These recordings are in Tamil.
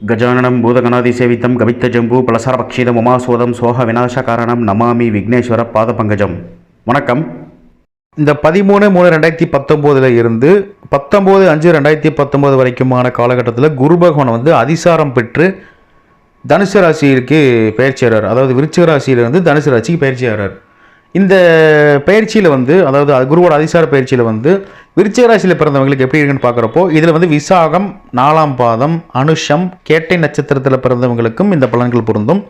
கஜானனம் பூதகணாதி சேவித்தம் கவித்த ஜம்பு பலசாரபக்ஷிதம் உமாசோதம் சோக விநாசகாரணம் நமாமி விக்னேஸ்வர பாத பங்கஜம் வணக்கம். இந்த பதிமூணு மூணு ரெண்டாயிரத்தி பத்தொம்போதில் இருந்து பத்தொம்போது அஞ்சு ரெண்டாயிரத்தி பத்தொம்போது வரைக்குமான காலகட்டத்தில் குரு பகவான் வந்து அதிசாரம் பெற்று தனுசு ராசிக்கு பயிற்சியாளர் அதாவது விருச்சிக ராசியிலிருந்து தனுசு ராசிக்கு பயிற்சியாளர் இந்த பயிற்சியில் வந்து அதாவது குருவோட அதிசார பயிற்சியில் வந்து விருச்சிக ராசியில் பிறந்தவங்களுக்கு எப்படி இருக்குன்னு பார்க்குறப்போ இதில் வந்து விசாகம் நாலாம் பாதம் அனுஷம் கேட்டை நட்சத்திரத்தில் பிறந்தவங்களுக்கும் இந்த பலன்கள் பொருந்தும்.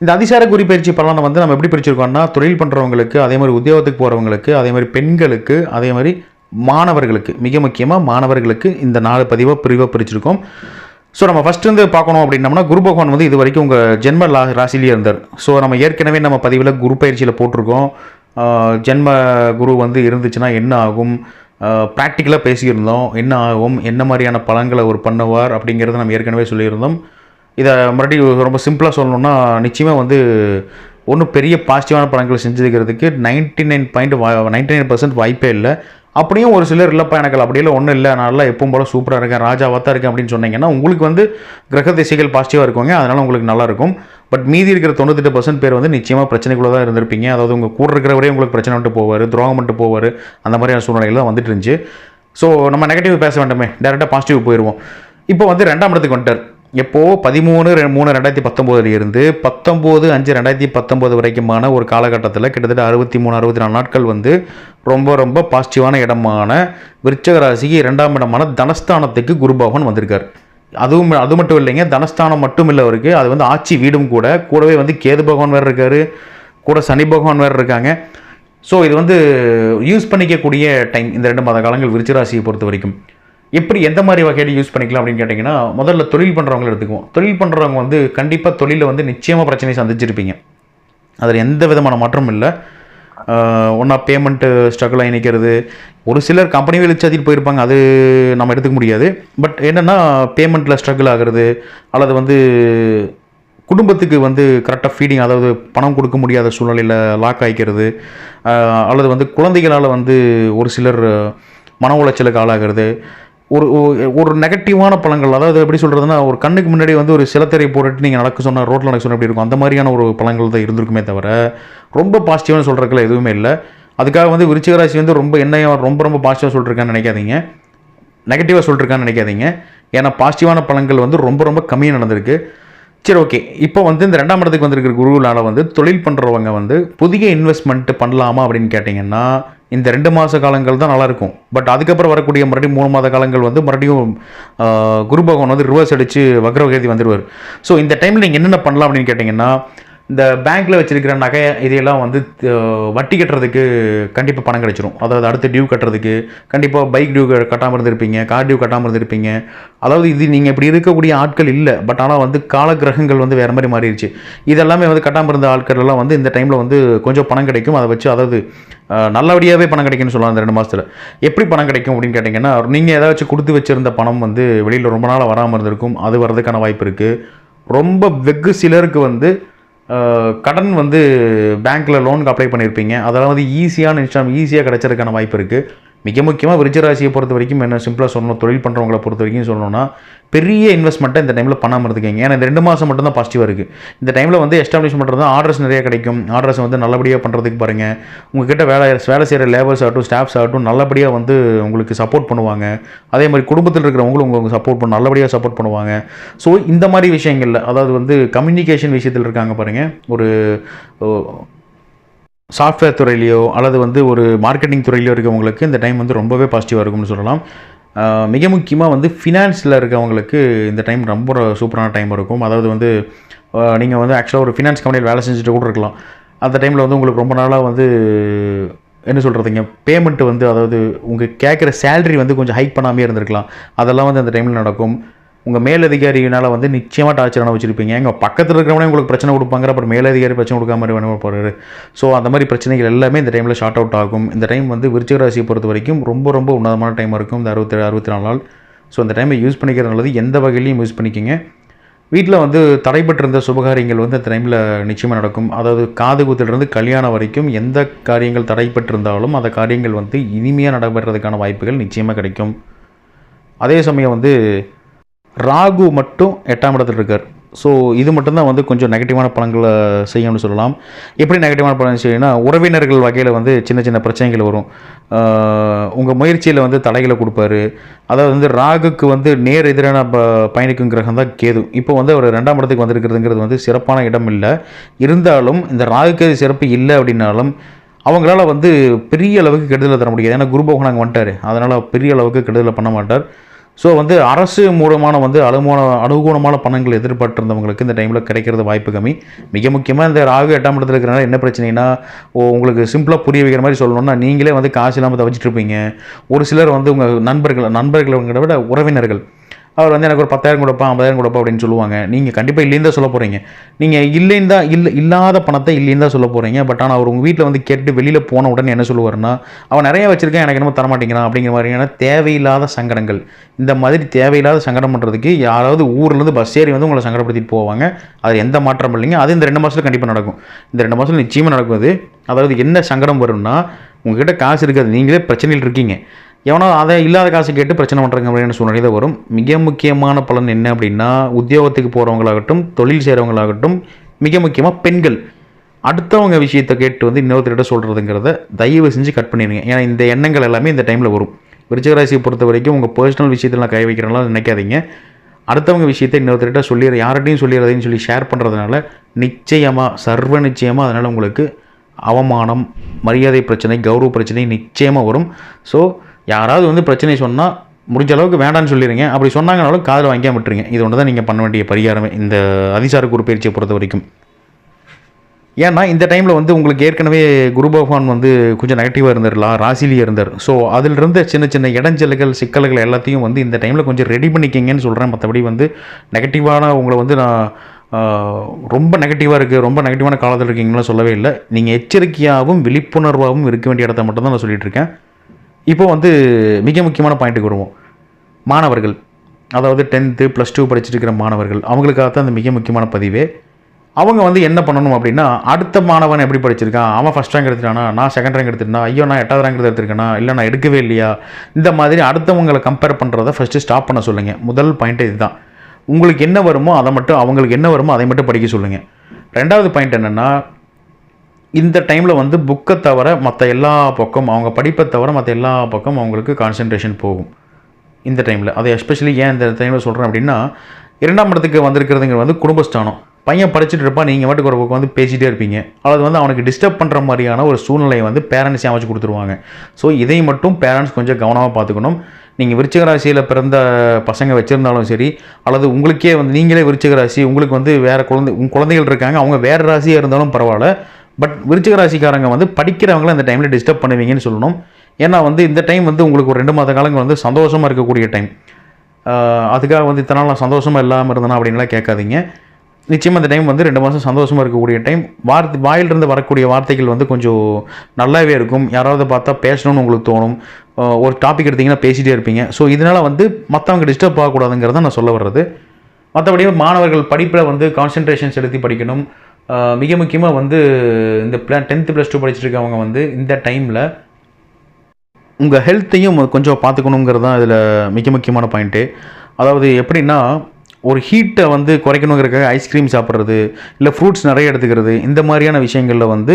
இந்த அதிசார குறி பயிற்சி பலனை வந்து நம்ம எப்படி பிரிச்சிருக்கோம்னா தொழில் பண்ணுறவங்களுக்கு அதே மாதிரி உத்தியோகத்துக்கு போகிறவங்களுக்கு அதே மாதிரி பெண்களுக்கு அதே மாதிரி மாணவர்களுக்கு மிக முக்கியமாக மாணவர்களுக்கு இந்த நாலு பதிவாக பிரிவாக பிரிச்சிருக்கோம். ஸோ நம்ம ஃபஸ்ட்டு வந்து பார்க்கணும் அப்படின்னம்னா குரு பகவான் வந்து இது வரைக்கும் உங்கள் ஜென்ம லா ராசிலேயே இருந்தார். ஸோ நம்ம ஏற்கனவே நம்ம பதிவில் குரு பயிற்சியில் போட்டிருக்கோம். ஜென்ம குரு வந்து இருந்துச்சுன்னா என்ன ஆகும்? ப்ராக்டிக்கலாக பேசியிருந்தோம். என்ன ஆகும்? என்ன மாதிரியான பலன்களை அவர் பண்ணுவார் அப்படிங்கிறத நம்ம ஏற்கனவே சொல்லியிருந்தோம். இதை மறுபடியும் ரொம்ப சிம்பிளாக சொல்லணும்னா நிச்சயமாக வந்து ஒன்றும் பெரிய பாசிட்டிவான பலன்களை செஞ்சுக்கிறதுக்கு ninety nine point ninety nine percent வாய்ப்பே இல்லை. அப்படியும் ஒரு சிலர் இல்லைப்பா எனக்கு அப்படி ஒன்றும் இல்லை நான் நல்லா எப்பவும் போல் சூப்பராக இருக்கேன் ராஜாவாக தான் இருக்கேன் அப்படின்னு சொன்னீங்கன்னா உங்களுக்கு வந்து கிரக திசைகள் பாசிட்டிவாக இருக்குங்க அதனால் உங்களுக்கு நல்லாயிருக்கும் பட் மீதி இருக்கிற தொண்ணூத்தெட்டு பர்சன்ட் பேர் வந்து நிச்சயமாக பிரச்சனைக்குள்ளே தான் இருந்திருப்பீங்க. அதாவது உங்கள் கூட இருக்கிறவரே உங்களுக்கு பிரச்சனை வந்துட்டு போவார் துரோகம் மட்டும் போவார் அந்த மாதிரியான சூழ்நிலைகள் தான் வந்துட்டு இருந்துச்சு. ஸோ நம்ம நெகட்டிவ் பேச வேண்டாமே டேரெக்டாக பாசிட்டிவ் போயிடுவோம் இப்போ வந்து ரெண்டாம் இடத்துக்கு வந்துட்டார். எப்போது பதிமூணு ரெ- மூணு ரெண்டாயிரத்தி பத்தொம்போதுல இருந்து பத்தொம்போது அஞ்சு ரெண்டாயிரத்தி பத்தொம்போது வரைக்குமான ஒரு காலகட்டத்தில் கிட்டத்தட்ட அறுபத்தி மூணு அறுபத்தி நாலு நாட்கள் வந்து ரொம்ப ரொம்ப பாசிட்டிவான இடமான விருச்சக ராசிக்கு இரண்டாம் இடமான தனஸ்தானத்துக்கு குருபவன் வந்திருக்கார். அதுவும் அது மட்டும் இல்லைங்க தனஸ்தானம் மட்டும் இல்லை அவருக்கு அது வந்து ஆட்சி வீடும் கூட கூடவே வந்து கேது பகவான் வேறு இருக்காரு கூட சனி பகவான் வேறு இருக்காங்க. ஸோ இது வந்து யூஸ் பண்ணிக்கக்கூடிய டைம் இந்த ரெண்டு மாத காலங்கள் விருச்சிக ராசியை பொறுத்த வரைக்கும். எப்படி எந்த மாதிரி வகையில் யூஸ் பண்ணிக்கலாம் அப்படின்னு கேட்டிங்கன்னா முதல்ல தொழில் பண்ணுறவங்களை எடுத்துக்குவோம். தொழில் பண்ணுறவங்க வந்து கண்டிப்பாக தொழிலில் வந்து நிச்சயமாக பிரச்சனையை சந்திச்சிருப்பீங்க. அதில் எந்த விதமான மாற்றமும் இல்லை. ஒன்றா பேமெண்ட்டு ஸ்ட்ரகிளாக இணைக்கிறது ஒரு சிலர் கம்பெனி வெளிச்சாத்திட்டு போயிருப்பாங்க அது நம்ம எடுத்துக்க முடியாது. பட் என்னென்னா பேமெண்ட்டில் ஸ்ட்ரகிள் ஆகிறது அல்லது வந்து குடும்பத்துக்கு வந்து கரெக்டாக ஃபீடிங் அதாவது பணம் கொடுக்க முடியாத சூழ்நிலையில் லாக் ஆகிக்கிறது அல்லது வந்து குழந்தைகளால் வந்து ஒரு சிலர் மன உளைச்சலுக்கு ஆளாகிறது. ஒரு ஒரு- நெகட்டிவான பழங்கள் அதாவது எப்படி சொல்கிறதுனா ஒரு கண்ணுக்கு முன்னாடி வந்து ஒரு சிலத்தரை போட்டுட்டு நீங்கள் நடக்க சொன்னால் ரோட்டில் நடக்க சொன்ன எப்படி இருக்கும் அந்த மாதிரியான ஒரு பழங்கள் தான் இருந்திருக்குமே தவிர ரொம்ப பாசிட்டிவான சொல்கிறதுக்குலாம் எதுவுமே இல்லை. அதுக்காக வந்து விருச்சிகராசி வந்து ரொம்ப என்னையும் ரொம்ப ரொம்ப பாசிட்டிவாக சொல்லிருக்கான்னு நினைக்காதீங்க. நெகட்டிவாக சொல்லிருக்கான்னு நினைக்காதீங்க. ஏன்னா பாசிட்டிவான பழங்கள் வந்து ரொம்ப ரொம்ப கம்மியாக நடந்திருக்கு. சரி ஓகே இப்போ வந்து இந்த ரெண்டாம் இடத்துக்கு வந்திருக்கிற குருவினால் வந்து தொழில் பண்ணுறவங்க வந்து புதிய இன்வெஸ்ட்மெண்ட்டு பண்ணலாமா அப்படின்னு கேட்டிங்கன்னா இந்த ரெண்டு மாத காலங்கள் தான் நல்லாயிருக்கும். பட் அதுக்கப்புறம் வரக்கூடிய மறுபடியும் மூணு மாத காலங்கள் வந்து மறுபடியும் குரு பகவான் வந்து ரிவர்ஸ் அடித்து வக்ரவகேதி வந்துடுவார் ஸோ இந்த டைமில் நீங்கள் என்னென்ன பண்ணலாம் அப்படின்னு கேட்டிங்கன்னா இந்த பேங்க்கில் வச்சுருக்கிற நகை இதையெல்லாம் வந்து வட்டி கட்டுறதுக்கு கண்டிப்பாக பணம் கிடைச்சிரும். அதாவது அடுத்த டியூ கட்டுறதுக்கு கண்டிப்பாக பைக் டியூ கட்டாமல் இருந்திருப்பீங்க கார் டியூ கட்டாமல் இருந்திருப்பீங்க. அதாவது இது நீங்கள் இப்படி இருக்கக்கூடிய ஆட்கள் இல்லை பட் ஆனால் வந்து கால கிரகங்கள் வந்து வேறு மாதிரி மாறிடுச்சு. இதெல்லாமே வந்து கட்டாமல் இருந்த ஆட்கள் எல்லாம் வந்து இந்த டைமில் வந்து கொஞ்சம் பணம் கிடைக்கும். அதை வச்சு அதாவது நல்லபடியாகவே பணம் கிடைக்கும்னு சொல்லலாம் இந்த ரெண்டு மாதத்தில் எப்படி பணம் கிடைக்கும் அப்படின்னு கேட்டிங்கன்னா நீங்கள் ஏதாச்சும் கொடுத்து வச்சுருந்த பணம் வந்து வெளியில் ரொம்ப நாளாக வராமல் இருந்திருக்கும். அது வர்றதுக்கான வாய்ப்பு இருக்குது ரொம்ப வெகு சிலருக்கு வந்து கடன் வந்து பேங்க்கில் லோனுக்கு அப்ளை பண்ணியிருப்பீங்க அதெல்லாம் வந்து ஈஸியான இன்ஸ்டால் ஈஸியாக கிடச்சிருக்கான வாய்ப்பு இருக்குது மிக முக்கியமாக விருச்சராசியை பொறுத்த வரைக்கும் என்ன சிம்பிளாக சொல்லணும். தொழில் பண்ணுறவங்கள பொறுத்த வரைக்கும் சொல்லணும்னா பெரிய இன்வெஸ்ட்மெண்ட்டை இந்த டைமில் பண்ணாமல் இருந்துக்கங்க. ஏன்னா இந்த ரெண்டு மாதம் மட்டும் தான் பாசிட்டிவாக இருக்குது இந்த டைமில் வந்து எஸ்டாப்ளிஷ் பண்ணுறது தான் ஆர்டர்ஸ் நிறைய கிடைக்கும். ஆர்டர்ஸ் வந்து நல்லபடியாக பண்ணுறதுக்கு பாருங்கள் உங்ககிட்ட வேலை வேலை செய்கிற லேபர்ஸ் ஆகட்டும் ஸ்டாஃப்ஸ் ஆகட்டும் நல்லபடியாக வந்து உங்களுக்கு சப்போர்ட் பண்ணுவாங்க. அதே மாதிரி குடும்பத்தில் இருக்கிறவங்களும் உங்களுக்கு சப்போர்ட் பண்ண நல்லபடியாக சப்போர்ட் பண்ணுவாங்க. ஸோ இந்த மாதிரி விஷயங்களில் அதாவது வந்து கம்யூனிகேஷன் விஷயத்தில் இருக்காங்க பாருங்கள் ஒரு சாஃப்ட்வேர் துறையிலையோ அல்லது வந்து ஒரு மார்க்கெட்டிங் துறையிலையோ இருக்கவங்களுக்கு இந்த டைம் வந்து ரொம்பவே பாசிட்டிவாக இருக்கும்னு சொல்லலாம். மிக முக்கியமாக வந்து ஃபினான்ஸில் இருக்கவங்களுக்கு இந்த டைம் ரொம்ப சூப்பரான டைம் இருக்கும். அதாவது வந்து நீங்கள் வந்து ஆக்சுவலாக ஒரு ஃபினான்ஸ் கம்பெனியில் வேலை செஞ்சுட்டு கூட இருக்கலாம். அந்த டைமில் வந்து உங்களுக்கு ரொம்ப நாளாக வந்து என்ன சொல்கிறதுங்க பேமெண்ட் வந்து அதாவது உங்கள் கேட்குற சேலரி வந்து கொஞ்சம் ஹைக் பண்ணாமே இருந்திருக்கலாம். அதெல்லாம் வந்து அந்த டைமில் நடக்கும். உங்கள் மேலதிகாரியினால் வந்து நிச்சயமாக டார்ச்சர் அனுபவிச்சிருப்பீங்க எங்கள் பக்கத்தில் இருக்கிறவனே உங்களுக்கு பிரச்சனை கொடுப்பாங்க அப்புறம் மேலதிகாரி பிரச்சனை கொடுக்காம மாதிரி வேணும் போகிறாரு ஸோ அந்த மாதிரி பிரச்சனைகள் எல்லாமே இந்த டைமில் ஷார்ட் அவுட் ஆகும். இந்த டைம் வந்து விருச்சிக ராசியை பொறுத்த வரைக்கும் ரொம்ப ரொம்ப உன்னதமான டைம் இருக்கும். இந்த அறுபத்தி அறுபத்தி நாலு நாள் ஸோ அந்த டைமை யூஸ் பண்ணிக்கிறது நல்லது. எந்த வகையிலையும் யூஸ் பண்ணிக்கோங்க. வீட்டில் வந்து தடைபட்டிருந்த சுபகாரியங்கள் வந்து அந்த டைமில் நிச்சயமாக நடக்கும். அதாவது காது குத்திலிருந்து கல்யாணம் வரைக்கும் எந்த காரியங்கள் தடைப்பட்டிருந்தாலும் அந்த காரியங்கள் வந்து இனிமையாக நடைபெறதுக்கான வாய்ப்புகள் நிச்சயமாக கிடைக்கும். அதே சமயம் வந்து ராகு மட்டும் எட்டாம் இடத்துல இருக்கார். ஸோ இது மட்டும்தான் வந்து கொஞ்சம் நெகட்டிவான பலன்களை செய்யும்னு சொல்லலாம். எப்படி நெகட்டிவான பலன் செய்யணும்னா உறவினர்கள் வகையில் வந்து சின்ன சின்ன பிரச்சனைகள் வரும். உங்கள் முயற்சியில் வந்து தடைகளை கொடுப்பாரு. அதாவது வந்து ராகுக்கு வந்து நேர் எதிரான ப பயணிக்கும் கிரகம் தான் கேது. இப்போ வந்து அவர் ரெண்டாம் இடத்துக்கு வந்திருக்கிறதுங்கிறது வந்து சிறப்பான இடம் இல்லை. இருந்தாலும் இந்த ராகுக்கு சிறப்பு இல்லை அப்படின்னாலும் அவங்களால வந்து பெரிய அளவுக்கு கெடுதலை தர முடியாது. ஏன்னா குரு பகவான் அங்கே வந்துட்டார். அதனால் பெரிய அளவுக்கு கெடுதலை பண்ண மாட்டார். ஸோ வந்து அரசு மூலமான வந்து அனுகூல அனுகூலமான பணங்கள் எதிர்பார்த்திருந்தவங்களுக்கு இந்த டைமில் கிடைக்கிறது வாய்ப்பு கம்மி. மிக முக்கியமாக இந்த ராகு எட்டாம் இடத்துல இருக்கிறனால என்ன பிரச்சனைனா ஓ உங்களுக்கு சிம்பிளாக புரிய வைக்கிற மாதிரி சொல்லணும்னா நீங்களே வந்து காசு இல்லாமல் தவிச்சிட்ருப்பீங்க ஒரு சிலர் வந்து உங்கள் நண்பர்கள் நண்பர்களை விட உறவினர்கள். அவர் வந்து எனக்கு ஒரு பத்தாயிரம் கொடுப்பா ஐம்பதாயிரம் கொடுப்பா அப்படின்னு சொல்லுவாங்க. நீங்கள் கண்டிப்பாக இல்லைன்னு தான் சொல்ல போகிறீங்க நீங்கள் இல்லைன்னு தான் இல்லை இல்லாத பணத்தை இல்லைன்னு தான் சொல்ல போகிறீங்க பட் ஆனால் அவர் உங்கள் வீட்டில் வந்து கேட்டு வெளியில் போன உடனே என்ன சொல்லுவாருன்னா அவன் நிறைய வச்சிருக்கேன் எனக்கு என்னமோ தரமாட்டேங்கிறான் அப்படிங்கிற மாதிரியான தேவையில்லாத சங்கடங்கள். இந்த மாதிரி தேவையில்லாத சங்கடம் பண்ணுறதுக்கு யாராவது ஊர்லேருந்து பஸ் ஏறி வந்து உங்களை சங்கடப்படுத்திட்டு போவாங்க. அது எந்த மாற்றம் இல்லைங்க. அது இந்த ரெண்டு மாதத்தில் கண்டிப்பாக நடக்கும். இந்த ரெண்டு மாதத்தில் நிச்சயமாக நடக்கும் அது. அதாவது என்ன சங்கடம் வரும்னா உங்ககிட்ட காசு இருக்காது நீங்களே பிரச்சனையில் இருக்கீங்க. எவனோ அதை இல்லாத காசு கேட்டு பிரச்சனை பண்ணுறாங்க அப்படின்னு சூழ்நிலை தான் வரும். மிக முக்கியமான பலன் என்ன அப்படின்னா உத்தியோகத்துக்கு போகிறவங்களாகட்டும் தொழில் செய்கிறவங்களாகட்டும் மிக முக்கியமாக பெண்கள். அடுத்தவங்க விஷயத்தை கேட்டு வந்து இன்னொருத்தர்கிட்ட சொல்கிறதுங்கிறத தயவு செஞ்சு கட் பண்ணிடுங்க. ஏன்னா இந்த எண்ணங்கள் எல்லாமே இந்த டைமில் வரும். விருச்சிகராசியை பொறுத்த வரைக்கும் உங்கள் பர்சனல் விஷயத்தில் கை வைக்கிறனால நினைக்காதீங்க. அடுத்தவங்க விஷயத்தை இன்னொருத்தர்கிட்ட சொல்லி யார்கிட்டையும் சொல்லிடுறதுன்னு சொல்லி ஷேர் பண்ணுறதுனால நிச்சயமாக சர்வ நிச்சயமாக அதனால் உங்களுக்கு அவமானம் மரியாதை பிரச்சனை கௌரவ பிரச்சனை நிச்சயமாக வரும். ஸோ யாராவது வந்து பிரச்சனை சொன்னால் முடிஞ்ச அளவுக்கு வேண்டாம்னு சொல்லிடுங்க அப்படி சொன்னாங்கனாலும் காதில் வாங்கிக்காம விட்டுருங்க. இது ஒன்று தான் நீங்கள் பண்ண வேண்டிய பரிகாரமே. இந்த அதிசார குரு பயிற்சியை பொறுத்த வரைக்கும். ஏன்னா இந்த டைமில் வந்து உங்களுக்கு ஏற்கனவே குரு பகவான் வந்து கொஞ்சம் நெகட்டிவாக இருந்தார்லாம் ராசிலேயே இருந்தார். ஸோ அதில் இருந்த சின்ன சின்ன இடைஞ்சல்கள் சிக்கல்கள் எல்லாத்தையும் வந்து இந்த டைமில் கொஞ்சம் ரெடி பண்ணிக்கிங்கன்னு சொல்கிறேன் மற்றபடி வந்து நெகட்டிவான உங்களை வந்து நான் ரொம்ப நெகட்டிவாக இருக்குது ரொம்ப நெகட்டிவான காலத்தில் இருக்கீங்களா சொல்லவே இல்லை. நீங்கள் எச்சரிக்கையாகவும் விழிப்புணர்வாகவும் இருக்க வேண்டிய இடத்த மட்டும் தான் நான் சொல்லிகிட்ருக்கேன் இருக்கேன். இப்போ வந்து மிக முக்கியமான பாயிண்ட்டுக்கு வருவோம். மாணவர்கள் அதாவது டென்த்து ப்ளஸ் டூ படிச்சுட்டு இருக்கிற மாணவர்கள் அவங்களுக்காக தான் அந்த மிக முக்கியமான பதிவே. அவங்க வந்து என்ன பண்ணணும் அப்படின்னா அடுத்த மாணவன் எப்படி படிச்சிருக்கான்? அவன் ஃபஸ்ட் ரேங்க் எடுத்துட்டானா? நான் செகண்ட் ரேங்க் எடுத்துட்டா ஐயோ நான் எட்டாவது ரேங்க் எடுத்துருக்கேனா? இல்லை நான் எடுக்கவே இல்லையா? இந்த மாதிரி அடுத்தவங்களை கம்பேர் பண்ணுறத ஃபஸ்ட்டு ஸ்டாப் பண்ண சொல்லுங்கள் முதல் பாயிண்ட் இதுதான். உங்களுக்கு என்ன வருமோ அதை மட்டும் அவங்களுக்கு என்ன வருமோ அதை மட்டும் படிக்க சொல்லுங்கள் ரெண்டாவது பாயிண்ட் என்னென்னா இந்த டைமில் வந்து புக்கை தவிர மற்ற எல்லா பக்கம் அவங்க படிப்பை தவிர மற்ற எல்லா பக்கம் அவங்களுக்கு கான்சென்ட்ரேஷன் போகும். இந்த டைமில் அது எஸ்பெஷலி ஏன் இந்த டைமில் சொல்கிறேன் அப்படின்னா இரண்டாம் இடத்துக்கு வந்திருக்கிறதுங்க வந்து குடும்பஸ்தானம். பையன் படிச்சுட்டு இருப்பான் நீங்கள் வாட்டுக்கு ஒரு பக்கம் வந்து பேசிகிட்டே இருப்பீங்க. அல்லது வந்து அவனுக்கு டிஸ்டர்ப் பண்ணுற மாதிரியான ஒரு சூழ்நிலையை வந்து பேரண்ட்ஸே அமைச்சு கொடுத்துருவாங்க. ஸோ இதை மட்டும் பேரண்ட்ஸ் கொஞ்சம் கவனமாக பார்த்துக்கணும். நீங்கள் விருச்சிக ராசியில் பிறந்த பசங்க வச்சுருந்தாலும் சரி அல்லது உங்களுக்கே வந்து நீங்களே விருச்சிக ராசி உங்களுக்கு வந்து வேறு குழந்தை உங்க குழந்தைகள் இருக்காங்க அவங்க வேறு ராசியாக இருந்தாலும் பரவாயில்ல. பட் விருச்சிக ராசிக்காரங்க வந்து படிக்கிறவங்கள இந்த டைமில் டிஸ்டர்ப் பண்ணுவீங்கன்னு சொல்லணும். ஏன்னா வந்து இந்த டைம் வந்து உங்களுக்கு ஒரு ரெண்டு மாத காலங்கள் வந்து சந்தோஷமாக இருக்கக்கூடிய டைம் அதுக்காக வந்து இத்தனை நாள் நான் சந்தோஷமாக இல்லாமல் இருந்தேனா அப்படின்லாம் கேட்காதீங்க. நிச்சயமாக இந்த டைம் வந்து ரெண்டு மாதம் சந்தோஷமாக இருக்கக்கூடிய டைம் வார்த்தை வாயிலிருந்து வரக்கூடிய வார்த்தைகள் வந்து கொஞ்சம் நல்லாவே இருக்கும். யாராவது பார்த்தா பேசணும்னு உங்களுக்கு தோணும். ஒரு டாபிக் எடுத்திங்கன்னா பேசிகிட்டே இருப்பீங்க. ஸோ இதனால் வந்து மற்றவங்க டிஸ்டர்ப் ஆகக்கூடாதுங்கிறத நான் சொல்ல வர்றது. மற்றபடி மாணவர்கள் படிப்பில் வந்து கான்சன்ட்ரேஷன் செலுத்தி படிக்கணும். மிக முக்கியமாக வந்து இந்த பிளான் டென்த்து ப்ளஸ் டூ படிச்சுருக்கவங்க வந்து இந்த டைமில் உங்கள் ஹெல்த்தையும் கொஞ்சம் பார்த்துக்கணுங்கிறது தான் இதில் மிக முக்கியமான பாயிண்ட்டு அதாவது எப்படின்னா ஒரு ஹீட்டை வந்து குறைக்கணுங்கிறக்காக ஐஸ்கிரீம் சாப்பிட்றது இல்லை ஃப்ரூட்ஸ் நிறைய எடுத்துக்கிறது இந்த மாதிரியான விஷயங்களில் வந்து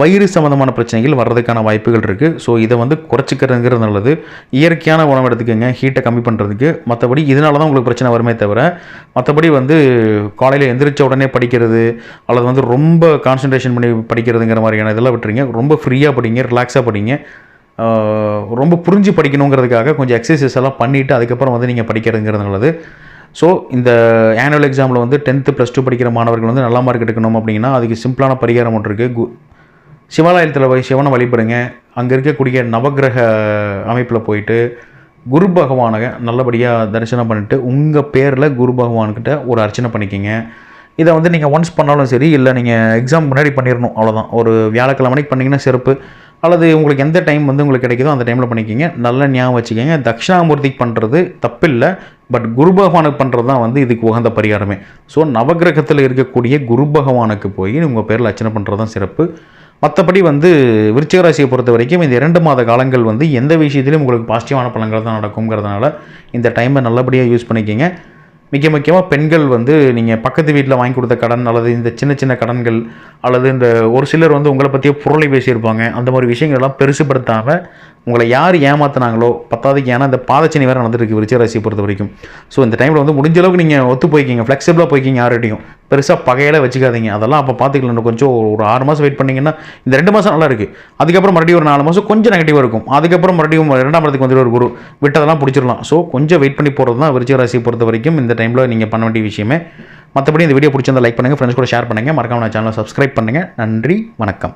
வயிறு சம்மந்தமான பிரச்சனைகள் வர்றதுக்கான வாய்ப்புகள் இருக்குது ஸோ இதை வந்து குறைச்சிக்கிறதுங்கிறது நல்லது. இயற்கையான உணவு எடுத்துக்கோங்க ஹீட்டை கம்மி பண்ணுறதுக்கு மற்றபடி இதனால தான் உங்களுக்கு பிரச்சனை வருமே தவிர மற்றபடி வந்து காலையில் எந்திரிச்ச உடனே படிக்கிறது அல்லது வந்து ரொம்ப கான்சன்ட்ரேஷன் பண்ணி படிக்கிறதுங்கிற மாதிரியான இதெல்லாம் விட்டுருங்க. ரொம்ப ஃப்ரீயாக படிங்க ரிலாக்ஸாக படிங்க. ரொம்ப புரிஞ்சு படிக்கணுங்கிறதுக்காக கொஞ்சம் எக்ஸசைஸ் எல்லாம் பண்ணிவிட்டு அதுக்கப்புறம் வந்து நீங்கள் படிக்கிறதுங்கிறது நல்லது. ஸோ இந்த ஆனுவல் எக்ஸாமில் வந்து டென்த்து ப்ளஸ் டூ படிக்கிற மாணவர்கள் வந்து நல்ல மார்க் எடுக்கணும் அப்படின்னா அதுக்கு சிம்பிளான பரிகாரம் ஒன்று இருக்குது கு சிவாலயத்தில் போய் சிவனை வழிபடுங்க. அங்கே இருக்கக்கூடிய நவக்கிரக அமைப்பில் போயிட்டு குரு பகவானை நல்லபடியாக தரிசனம் பண்ணிவிட்டு உங்கள் பேரில் குரு பகவான்கிட்ட ஒரு அர்ச்சனை பண்ணிக்கிங்க. இதை வந்து நீங்கள் ஒன்ஸ் பண்ணாலும் சரி இல்லை நீங்கள் எக்ஸாம் முன்னாடி பண்ணிடணும் அவ்வளோதான் ஒரு வியாழக்கிழமை மணிக்கு பண்ணிங்கன்னா சிறப்பு. அல்லது உங்களுக்கு எந்த டைம் வந்து உங்களுக்கு கிடைக்குதோ அந்த டைமில் பண்ணிக்கிங்க. நல்ல ஞாபகம் வச்சுக்கோங்க. தட்சிணாமூர்த்திக்கு பண்ணுறது தப்பில்லை. பட் குரு பகவானுக்கு பண்ணுறது தான் வந்து இதுக்கு உகந்த பரிகாரமே. ஸோ நவக்கிரகத்தில் இருக்கக்கூடிய குரு பகவானுக்கு போய் உங்கள் பேரில் அர்ச்சனை பண்ணுறது தான் சிறப்பு. மற்றபடி வந்து விருச்சிக ராசியை பொறுத்த வரைக்கும் இந்த இரண்டு மாத காலங்கள் வந்து எந்த விஷயத்திலும் உங்களுக்கு பாசிட்டிவான பலன்கள் தான் நடக்குங்கிறதுனால இந்த டைமை நல்லபடியாக யூஸ் பண்ணிக்கிங்க. மிக முக்கியமாக பெண்கள் வந்து நீங்கள் பக்கத்து வீட்டில் வாங்கி கொடுத்த கடன் அல்லது இந்த சின்ன சின்ன கடன்கள் அல்லது இந்த ஒரு சிலர் வந்து உங்களை பற்றியே புரளி பேசியிருப்பாங்க. அந்த மாதிரி விஷயங்கள்லாம் பெருசுப்படுத்தாமல் உங்களை யார் ஏமாத்தினாங்களோ பத்தாவதுக்கு ஏன்னா இந்த பாதச்சனி வேறு நடந்துருக்கு விருச்ச ராசியை பொறுத்த வரைக்கும். ஸோ இந்த டைமில் வந்து முடிஞ்ச அளவுக்கு நீங்கள் ஒத்து போய்க்கிங்க ஃப்ளெக்சிபிளாக போய்க்கிங்க யார்கிட்டையும். பெருசாக பகையில வச்சுக்காதீங்க. அதெல்லாம் அப்போ பார்த்துக்கலாம் இன்னும் கொஞ்சம் ஒரு ஆறு மாதம் வெயிட் பண்ணிங்கன்னா இந்த ரெண்டு மாதம் நல்லா இருக்குது அதுக்கப்புறம் மறுபடியும் ஒரு நாலு மாதம் கொஞ்சம் நெகட்டிவாக இருக்கும். அதுக்கப்புறம் மறுபடியும் ரெண்டாம் இடத்துக்கு வந்து ஒரு குரு விட்டதெல்லாம் பிடிச்சிடலாம். ஸோ கொஞ்சம் வெயிட் பண்ணி போகிறது தான் விருச்ச ராசியை பொறுத்த வரைக்கும் இந்த டைமில் நீங்கள் பண்ண வேண்டிய விஷயமே. மற்றபடி இந்த வீடியோ பிடிச்சிருந்தால் லைக் பண்ணுங்கள் ஃப்ரெண்ட்ஸ் கூட ஷேர் பண்ணுங்கள் மறக்காம நான் சேனலை சப்ஸ்கிரைப் பண்ணுங்கள் நன்றி வணக்கம்.